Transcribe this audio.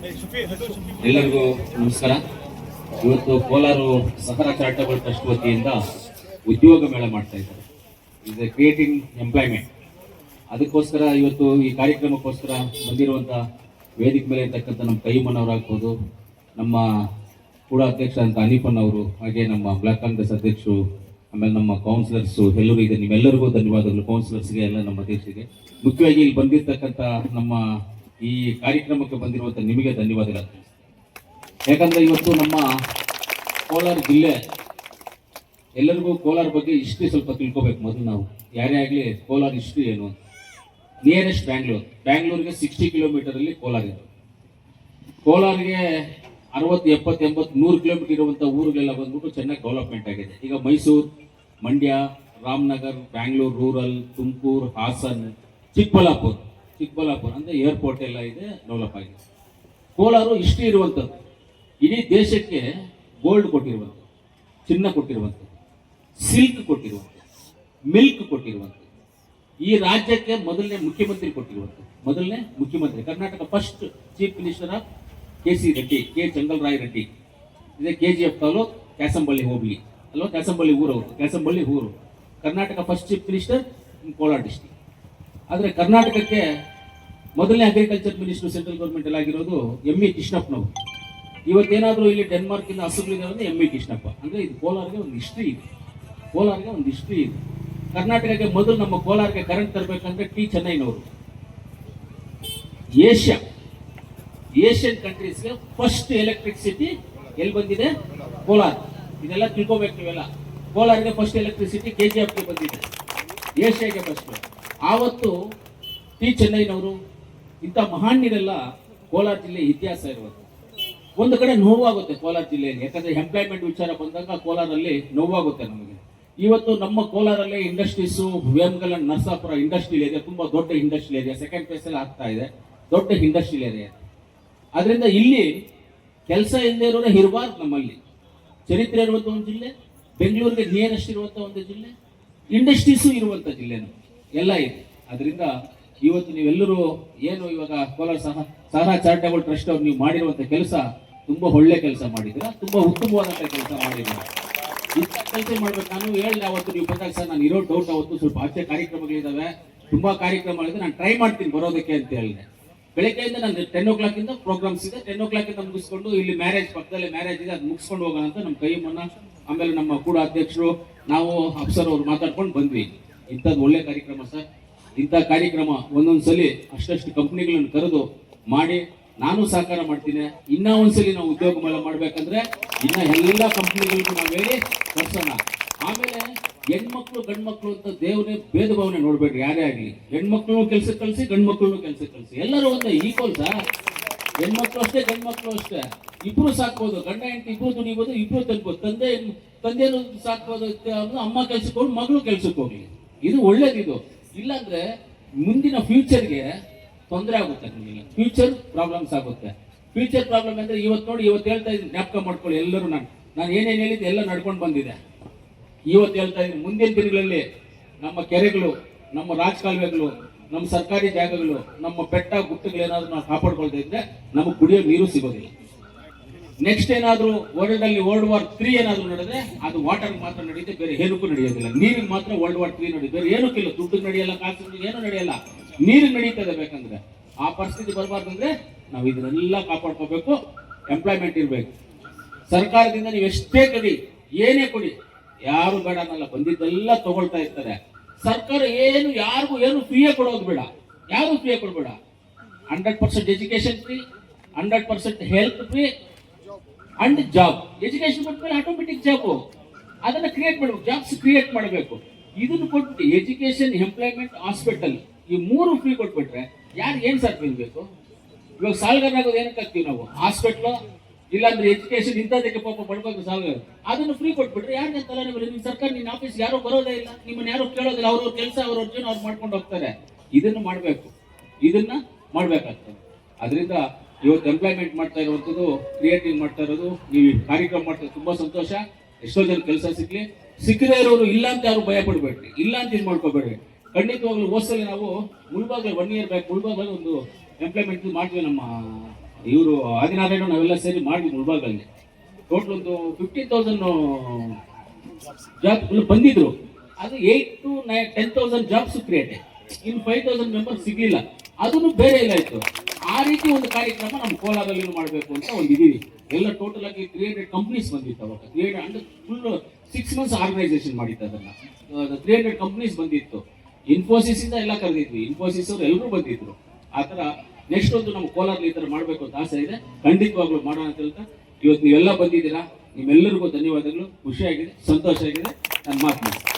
ಎಲ್ಲರಿಗೂ ನಮಸ್ಕಾರ. ಇವತ್ತು ಕೋಲಾರ ಸಹರ ಚಾರಿಟಬಲ್ ಟ್ರಸ್ಟ್ ವತಿಯಿಂದ ಉದ್ಯೋಗ ಮೇಳ ಮಾಡ್ತಾ ಇದ್ದಾರೆ. ಇದು ಕ್ರಿಯೇಟಿಂಗ್ ಎಂಪ್ಲಾಯ್ಮೆಂಟ್ ಅದಕ್ಕೋಸ್ಕರ ಇವತ್ತು ಈ ಕಾರ್ಯಕ್ರಮಕ್ಕೋಸ್ಕರ ಬಂದಿರುವಂಥ ವೇದಿಕೆ ಮೇಲೆ ಇರ್ತಕ್ಕಂಥ ನಮ್ಮ ಕೈಮನವರಾಗ್ಬೋದು ನಮ್ಮ ಕೂಡ ಅಧ್ಯಕ್ಷ ಅಂತ ಅನಿಪನ್ ಅವರು, ಹಾಗೆ ನಮ್ಮ ಬ್ಲಾಕ್ ಕಾಂಗ್ರೆಸ್ ಅಧ್ಯಕ್ಷರು, ಆಮೇಲೆ ನಮ್ಮ ಕೌನ್ಸಿಲರ್ಸ್ ಎಲ್ಲರೂ ಇದೆ. ನಿಮ್ಮೆಲ್ಲರಿಗೂ ಧನ್ಯವಾದಗಳು. ಕೌನ್ಸಿಲರ್ಸ್ಗೆ ಎಲ್ಲ ನಮ್ಮ ಅಧ್ಯಕ್ಷರಿಗೆ. ಮುಖ್ಯವಾಗಿ ಇಲ್ಲಿ ಬಂದಿರತಕ್ಕಂಥ ನಮ್ಮ ಈ ಕಾರ್ಯಕ್ರಮಕ್ಕೆ ಬಂದಿರುವಂಥ ನಿಮಗೆ ಧನ್ಯವಾದಗಳು. ಯಾಕಂದ್ರೆ ಇವತ್ತು ನಮ್ಮ ಕೋಲಾರ ಜಿಲ್ಲೆ ಎಲ್ಲರಿಗೂ ಕೋಲಾರ ಬಗ್ಗೆ ಹಿಸ್ಟ್ರಿ ಸ್ವಲ್ಪ ತಿಳ್ಕೊಬೇಕು ಮೊದಲು ನಾವು. ಯಾರೇ ಆಗಲಿ ಕೋಲಾರ ಹಿಸ್ಟ್ರಿ ಏನು? ನಿಯರೆಸ್ಟ್ ಬ್ಯಾಂಗ್ಳೂರ್ ಬ್ಯಾಂಗ್ಳೂರಿಗೆ ಸಿಕ್ಸ್ಟಿ ಕಿಲೋಮೀಟರ್ ಅಲ್ಲಿ ಕೋಲಾರ ಇದೆ. ಕೋಲಾರಿಗೆ ಅರವತ್ತು, ಎಪ್ಪತ್ತು, ಎಂಬತ್ತು, ನೂರು ಕಿಲೋಮೀಟರ್ ಇರುವಂಥ ಊರುಗಳೆಲ್ಲ ಬಂದ್ಬಿಟ್ಟು ಚೆನ್ನಾಗಿ ಡೆವಲಪ್ಮೆಂಟ್ ಆಗಿದೆ. ಈಗ ಮೈಸೂರು, ಮಂಡ್ಯ, ರಾಮನಗರ್ ಬ್ಯಾಂಗ್ಳೂರು ರೂರಲ್ ತುಮಕೂರು, ಹಾಸನ್, ಚಿಕ್ಕಬಳ್ಳಾಪುರ. ಚಿಕ್ಕಬಳ್ಳಾಪುರ ಅಂದರೆ ಏರ್ಪೋರ್ಟ್ ಎಲ್ಲ ಇದೆ ಡೆವಲಪ್ ಆಗಿದೆ. ಕೋಲಾರ ಇಷ್ಟು ಇರುವಂಥದ್ದು ಇಡೀ ದೇಶಕ್ಕೆ ಗೋಲ್ಡ್ ಕೊಟ್ಟಿರುವಂಥದ್ದು ಚಿನ್ನ ಕೊಟ್ಟಿರುವಂಥದ್ದು ಸಿಲ್ಕ್ ಕೊಟ್ಟಿರುವಂಥದ್ದು ಮಿಲ್ಕ್ ಕೊಟ್ಟಿರುವಂಥದ್ದು ಈ ರಾಜ್ಯಕ್ಕೆ ಮೊದಲನೇ ಮುಖ್ಯಮಂತ್ರಿ ಕೊಟ್ಟಿರುವಂಥದ್ದು ಮೊದಲನೇ ಮುಖ್ಯಮಂತ್ರಿ, Karnataka first chief minister of K C Reddy, K Changalaraya Reddy. ಇದೆ K G F taluk Kyasamballi hobli. ಅಲ್ವಾ? ಕ್ಯಾಸಂಬಳ್ಳಿ ಊರವರು ಕ್ಯಾಸಂಬಳ್ಳಿ ಊರು. Karnataka first chief minister Kolar district ಆದರೆ ಕರ್ನಾಟಕಕ್ಕೆ ಮೊದಲನೇ ಅಗ್ರಿಕಲ್ಚರ್ ಮಿನಿಸ್ಟರ್ ಸೆಂಟ್ರಲ್ ಗೌರ್ಮೆಂಟ್ ಅಲ್ಲಿ ಆಗಿರೋದು ಎಂ ಇ ಕೃಷ್ಣಪ್ಪನವರು. ಇವತ್ತೇನಾದರೂ ಇಲ್ಲಿ ಡೆನ್ಮಾರ್ಕಿಂದ ಇಂದ ಅಂದ್ರೆ ಎಂ ಇ ಕೃಷ್ಣಪ್ಪ. ಅಂದ್ರೆ ಇದು ಕೋಲಾರ್ಗೆ ಒಂದು ಹಿಸ್ಟ್ರಿ ಇದೆ. ಕೋಲಾರ್ಗೆ ಒಂದು ಹಿಸ್ಟ್ರಿ ಇದೆ. ಕರ್ನಾಟಕಕ್ಕೆ ಮೊದಲು ನಮ್ಮ ಕೋಲಾರ್ಗೆ ಕರೆಂಟ್ ತರಬೇಕಂದ್ರೆ ಟಿ ಚೆನ್ನೈನವರು ಏಷ್ಯಾ. ಏಷ್ಯನ್ ಕಂಟ್ರೀಸ್ಗೆ ಫಸ್ಟ್ ಎಲೆಕ್ಟ್ರಿಸಿಟಿ ಎಲ್ಲಿ ಬಂದಿದೆ? ಕೋಲಾರ. ಇದೆಲ್ಲ ತಿಳ್ಕೊಬೇಕು ನೀವೆಲ್ಲ ಕೋಲಾರ್ಗೆ ಫಸ್ಟ್ ಎಲೆಕ್ಟ್ರಿಸಿಟಿ ಕೆ ಜಿ ಎಫ್ಗೆ ಬಂದಿದೆ. ಏಷ್ಯಾಗೆ ಫಸ್ಟ್ ಆವತ್ತು ಟಿ ಚೆನ್ನೈನವರು ಇಂಥ ಮಹಾನ್ಯರೆಲ್ಲ ಕೋಲಾರ ಜಿಲ್ಲೆ ಇತಿಹಾಸ ಇರುವುದು ಒಂದು ಕಡೆ ನೋವಾಗುತ್ತೆ ಕೋಲಾರ ಜಿಲ್ಲೆಯಲ್ಲಿ. ಯಾಕಂದ್ರೆ ಎಂಪ್ಲಾಯ್ಮೆಂಟ್ ವಿಚಾರ ಬಂದಾಗ ಕೋಲಾರಲ್ಲಿ ನೋವಾಗುತ್ತೆ ನಮಗೆ. ಇವತ್ತು ನಮ್ಮ ಕೋಲಾರಲ್ಲೇ industries Vemagal and Narasapura industrial area ತುಂಬಾ ದೊಡ್ಡ ಇಂಡಸ್ಟ್ರಿಯಲ್ ಏರಿಯಾ ಸೆಕೆಂಡ್ ಅಲ್ಲಿ ಆಗ್ತಾ ಇದೆ. ದೊಡ್ಡ ಇಂಡಸ್ಟ್ರಿಯಲ್ ಏರಿಯಾ ಅದರಿಂದ ಇಲ್ಲಿ ಕೆಲಸ ಇಲ್ಲದೆ ಇರೋದೇ ಇರಬಾರ್ದು ನಮ್ಮಲ್ಲಿ. ಚರಿತ್ರೆ ಇರುವಂಥ ಒಂದು ಜಿಲ್ಲೆ, ಬೆಂಗಳೂರಿಗೆ ನಿಯರೆಸ್ಟ್ ಇರುವಂಥ ಒಂದು ಜಿಲ್ಲೆ ಇಂಡಸ್ಟ್ರೀಸು ಇರುವಂಥ ಜಿಲ್ಲೆ ಎಲ್ಲ ಇದೆ. ಅದರಿಂದ ಇವತ್ತು ನೀವೆಲ್ಲರೂ ಏನು ಇವಾಗ ಕೋಲಾರ ಸಹ ಸಹ ಚಾರಿಟಬಲ್ ಟ್ರಸ್ಟ್ ಅವ್ರು ನೀವು ಮಾಡಿರುವಂತ ಕೆಲಸ ತುಂಬಾ ಒಳ್ಳೆ ಕೆಲಸ ಮಾಡಿದ್ದೀರಾ? ತುಂಬಾ ಉತ್ತಮವಾದಂತ ಕೆಲಸ ಮಾಡಿದ್ದೀರಾ? ಇಂಥ ಕೆಲಸ ಮಾಡ್ಬೇಕು. ನಾನು ಹೇಳಿದೆ ಅವತ್ತು ನೀವು ಬಂದಾಗ ಸರ್, ನಾನು ಇರೋ ಡೌಟ್ ಅವತ್ತು ಸ್ವಲ್ಪ ಆಚೆ ಕಾರ್ಯಕ್ರಮಗಳಿದಾವೆ. ತುಂಬಾ ಕಾರ್ಯಕ್ರಮಗಳಿದೆ. ನಾನು ಟ್ರೈ ಮಾಡ್ತೀನಿ ಬರೋದಕ್ಕೆ ಅಂತ ಹೇಳಿದೆ. ಬೆಳಗ್ಗೆಯಿಂದ ನಾನು ಟೆನ್ ಓ ಇಂದ ಪ್ರೋಗ್ರಾಮ್ಸ್ ಇದೆ. ಟೆನ್ ಓ ಇಂದ ಮುಗಿಸ್ಕೊಂಡು ಇಲ್ಲಿ ಮ್ಯಾರೇಜ್ ಪಕ್ಕದಲ್ಲಿ ಮ್ಯಾರೇಜ್ ಇದೆ. ಅದು ಮುಗಿಸ್ಕೊಂಡು ಹೋಗೋಣ ಅಂತ ನಮ್ಮ ಕೈ ಮನ್ನ, ಆಮೇಲೆ ನಮ್ಮ ಕೂಡ ಅಧ್ಯಕ್ಷರು, ನಾವು ಅಫ್ಸರ್ ಅವ್ರು ಮಾತಾಡ್ಕೊಂಡು ಬಂದ್ವಿ. ಇಂಥದ್ದು ಒಳ್ಳೆ ಕಾರ್ಯಕ್ರಮ ಸರ್. ಇಂಥ ಕಾರ್ಯಕ್ರಮ ಒಂದೊಂದ್ಸಲಿ ಅಷ್ಟಷ್ಟು ಕಂಪ್ನಿಗಳನ್ನು ಕರೆದು ಮಾಡಿ ನಾನು ಸಹಕಾರ ಮಾಡ್ತೀನಿ. ಇನ್ನ ಒಂದ್ಸಲಿ ನಾವು ಉದ್ಯೋಗ ಮೇಳ ಮಾಡ್ಬೇಕಂದ್ರೆ ಇನ್ನ ಎಲ್ಲ ಕಂಪ್ನಿಗಳಿಗೂ ನಾವು ಹೇಳಿ ಕರ್ಸೋಣ ಆಮೇಲೆ ಹೆಣ್ಮಕ್ಳು, ಗಂಡ್ಮಕ್ಳು ಅಂತ ದೇವರೇ ಭೇದ ಭಾವನೆ ನೋಡ್ಬೇಡ್ರಿ, ಯಾರೇ ಆಗಲಿ. ಹೆಣ್ಮಕ್ಳು ಕೆಲ್ಸಕ್ಕೆ ಕಳಿಸಿ ಗಂಡ್ಮಕ್ಳು ಕೆಲ್ಸಕ್ಕೆ ಕಳಿಸಿ. ಎಲ್ಲರೂ ಒಂದೇ ಈಕ್ವಲ್ ಸರ್ ಹೆಣ್ಮಕ್ಳು ಅಷ್ಟೇ, ಗಂಡ್ಮಕ್ಳು ಅಷ್ಟೇ. ಇಬ್ರು ಸಾಕ್ಬೋದು. ಗಂಡ, ಹೆಂಡತಿ ಇಬ್ರು ದುಡಿಬೋದು, ಇಬ್ರು ತಗ್ಬೋದು. ತಂದೆ ತಂದೆನು ಸಾಕ್ಬೋದು, ಅಮ್ಮ ಕೆಲ್ಸಕ್ಕೆ ಹೋಗಿ, ಮಗಳು ಕೆಲ್ಸಕ್ಕೆ ಹೋಗ್ಲಿ. ಇದು ಒಳ್ಳೇದಿದು. ಇಲ್ಲಾಂದ್ರೆ ಮುಂದಿನ ಫ್ಯೂಚರ್ಗೆ ತೊಂದರೆ ಆಗುತ್ತೆ ನಿಮಗೆ. ಫ್ಯೂಚರ್ ಪ್ರಾಬ್ಲಮ್ಸ್ ಆಗುತ್ತೆ. ಫ್ಯೂಚರ್ ಪ್ರಾಬ್ಲಮ್ ಅಂದ್ರೆ ಇವತ್ತು ನೋಡಿ ಇವತ್ತು ಹೇಳ್ತಾ ಇದ್ದೀನಿ, ಜ್ಞಾಪಕ ಮಾಡ್ಕೊಳ್ಳಿ ಎಲ್ಲರೂ ನಾನು. ನಾನು ಏನೇನು ಹೇಳಿದ್ದೆ ಎಲ್ಲ ನಡ್ಕೊಂಡು ಬಂದಿದೆ. ಇವತ್ತು ಹೇಳ್ತಾ ಇದ್ದೀನಿ, ಮುಂದಿನ ದಿನಗಳಲ್ಲಿ ನಮ್ಮ ಕೆರೆಗಳು, ನಮ್ಮ ರಾಜಕಾಲುವೆಗಳು, ನಮ್ಮ ಸರ್ಕಾರಿ ಜಾಗಗಳು, ನಮ್ಮ ಬೆಟ್ಟ ಗುಟ್ಟಗಳೇನಾದ್ರೂ ನಾವು ಕಾಪಾಡ್ಕೊಳ್ತಾ ಇದ್ರೆ ನಮಗೆ ಕುಡಿಯೋ ನೀರು ಸಿಗೋದಿಲ್ಲ. ನೆಕ್ಸ್ಟ್ ಏನಾದರೂ ವರ್ಲ್ಡ್ ಅಲ್ಲಿ ವರ್ಲ್ಡ್ ವಾರ್ ತ್ರೀ ಏನಾದರೂ ನಡೆದ್ರೆ, ಅದು ವಾಟರ್ ಮಾತ್ರ ನಡೆಯುತ್ತೆ, ಬೇರೆ ಏನಕ್ಕೂ ನಡೆಯೋದಿಲ್ಲ ನೀರಿಗೆ ಮಾತ್ರ ವರ್ಲ್ಡ್ ವಾರ್ ತ್ರೀ ನಡೆಯುತ್ತೆ. ಬೇರೆ ಏನಕ್ಕಿಲ್ಲ ದುಡ್ಡು ನಡೆಯಲ್ಲ, ಕಾಸು ಏನೂ ನಡೆಯಲ್ಲ. ನೀರು ನಡೀತದೆ ಬೇಕಂದ್ರೆ, ಆ ಪರಿಸ್ಥಿತಿ ಬರಬಾರ್ದಂದ್ರೆ ನಾವು ಇದನ್ನೆಲ್ಲ ಕಾಪಾಡ್ಕೋಬೇಕು ಎಂಪ್ಲಾಯ್ಮೆಂಟ್ ಇರಬೇಕು. ಸರ್ಕಾರದಿಂದ ನೀವು ಎಷ್ಟೇ ಕೊಡಿ, ಏನೇ ಕೊಡಿ, ಯಾರು ಬೇಡ ಅನ್ನಲ್ಲ, ಬಂದಿದ್ದೆಲ್ಲ ತಗೊಳ್ತಾ ಇರ್ತಾರೆ. ಸರ್ಕಾರ ಏನು, ಯಾರಿಗೂ ಏನು ಫ್ರೀಯೇ ಕೊಡೋದು ಬೇಡ. ಯಾರು ಫ್ರೀಯೇ ಕೊಡಬೇಡ? Hundred percent education free hundred percent health free and job education ಕೊಟ್ಮೇಲೆ ಆಟೋಮೆಟಿಕ್ ಜಾಬ್ ಅದನ್ನ ಕ್ರಿಯೇಟ್ ಮಾಡಬೇಕು. ಜಾಬ್ಸ್ ಕ್ರಿಯೇಟ್ ಮಾಡಬೇಕು. ಇದನ್ನು ಕೊಟ್ಟು ಎಜುಕೇಶನ್ ಎಂಪ್ಲಾಯ್ಮೆಂಟ್ ಹಾಸ್ಪಿಟಲ್ ಈ ಮೂರು ಫ್ರೀ ಕೊಟ್ಬಿಟ್ರೆ ಯಾರು ಏನ್ ಸರ್ ಬೇಕು ಇವಾಗ ಸಾಲ್ಗಾರನಾಗೋದು ಏನಕ್ಕೆ ಆಗ್ತೀವಿ ನಾವು? ಹಾಸ್ಪಿಟ್ಲು ಇಲ್ಲಾಂದ್ರೆ ಎಜುಕೇಶನ್ ಇಂಥದಕ್ಕೆ ಪಾಪ ಪಡ್ಬೇಕು ಸಾಲಗಾರ. ಅದನ್ನು ಫ್ರೀ ಕೊಟ್ಬಿಟ್ರೆ ಯಾರು ತಲೆ ನಿಮಗೆ ನಿಮ್ಮ ಸರ್ಕಾರ, ನಿನ್ನ ಆಫೀಸ್ ಯಾರು ಬರೋದೇ ಇಲ್ಲ. ನಿಮ್ಮನ್ನ ಯಾರು ಕೇಳೋದಿಲ್ಲ. ಅವ್ರ ಕೆಲಸ ಅವ್ರವ್ರ ಜೀವನ, ಅವ್ರು ಮಾಡ್ಕೊಂಡು ಹೋಗ್ತಾರೆ. ಇದನ್ನು ಮಾಡಬೇಕು. ಇದನ್ನ ಮಾಡ್ಬೇಕಾಗ್ತದೆ. ಅದರಿಂದ ಇವತ್ತು ಎಂಪ್ಲಾಯ್ಮೆಂಟ್ ಮಾಡ್ತಾ ಇರುವಂಥದ್ದು ಕ್ರಿಯೇಟಿವ್ ಮಾಡ್ತಾ ಇರೋದು ನೀವು ಕಾರ್ಯಕ್ರಮ ಮಾಡ್ತಾ ತುಂಬ ಸಂತೋಷ. ಎಷ್ಟೋ ಜನ ಕೆಲಸ ಸಿಗ್ಲಿ. ಸಿಕ್ಕದೇ ಇರೋರು ಇಲ್ಲ ಅಂತ ಯಾರು ಭಯ ಪಡ್ಬೇಡ್ರಿ. ಇಲ್ಲ ಅಂತ ಇದು ಮಾಡ್ಕೋಬೇಡ್ರಿ. ಖಂಡಿತವಾಗ್ಲೂ ಹೋದ್ಸಲಿ ನಾವು ಮುಳ್ಬಾಗ ಒನ್ ಇಯರ್ ಬ್ಯಾಕ್ ಮುಳ್ಬಾಗಲ್ಲಿ ಒಂದು ಎಂಪ್ಲಾಯ್ಮೆಂಟ್ ಮಾಡಿದ್ವಿ ನಮ್ಮ ಇವರು ಆದಿನಾರಾಯಣ, ನಾವೆಲ್ಲ ಸೇರಿ ಮಾಡಿ ಮುಳ್ಬಾಗಲ್ಲಿ ಟೋಟಲ್ ಒಂದು ಫಿಫ್ಟೀನ್ ತೌಸಂಡ್ ಜಾಬ್ ಬಂದಿದ್ರು. ಅದು eight to nine ten thousand jobs create ಇನ್ನು ಫೈವ್ ತೌಸಂಡ್ ಮೆಂಬರ್ಸ್ ಸಿಗ್ಲಿಲ್ಲ. ಅದನ್ನು ಬೇರೆ ಇಲ್ಲ ಇತ್ತು ಆ ರೀತಿ ಒಂದು ಕಾರ್ಯಕ್ರಮ ನಮ್ಮ ಕೋಲಾರಲ್ಲಿ ಮಾಡಬೇಕು ಅಂತ ಒಂದು ಇದೀವಿ ಎಲ್ಲ ಟೋಟಲ್ ಆಗಿ ಹಂಡ್ರೆಡ್ ಕಂಪ್ನೀಸ್ ಬಂದಿತ್ತು ಅವಾಗ. ಕ್ರಿಯೇಟ್ ಅಂದ್ರೆ ಫುಲ್ ಸಿಕ್ಸ್ ಮಂತ್ಸ್ ಆರ್ಗನೈಸೇಷನ್ ಮಾಡಿತ್ತು ಅದನ್ನ. ಕ್ರಿಯೇಟೆಡ್ ಕಂಪ್ನೀಸ್ ಬಂದಿತ್ತು. ಇನ್ಫೋಸಿಸ್ ಇಂದ ಎಲ್ಲ ಕರೆದಿದ್ವಿ. ಇನ್ಫೋಸಿಸ್ ಅವರು ಎಲ್ಲರೂ ಬಂದಿದ್ರು. ಆ ಥರ ನೆಕ್ಸ್ಟ್ ಒಂದು ನಮ್ಮ ಕೋಲಾರಲ್ಲಿ ಈ ಥರ ಮಾಡಬೇಕು ಅಂತ ಆಸೆ ಇದೆ. ಖಂಡಿತವಾಗ್ಲೂ ಮಾಡೋಣ ಅಂತ ಹೇಳ್ತಾ, ಇವತ್ತು ನೀವೆಲ್ಲ ಬಂದಿದ್ದೀರಾ. ನಿಮ್ಮೆಲ್ಲರಿಗೂ ಧನ್ಯವಾದಗಳು. ಖುಷಿಯಾಗಿದೆ, ಸಂತೋಷ ಆಗಿದೆ. ನನ್ನ ಮಾತು.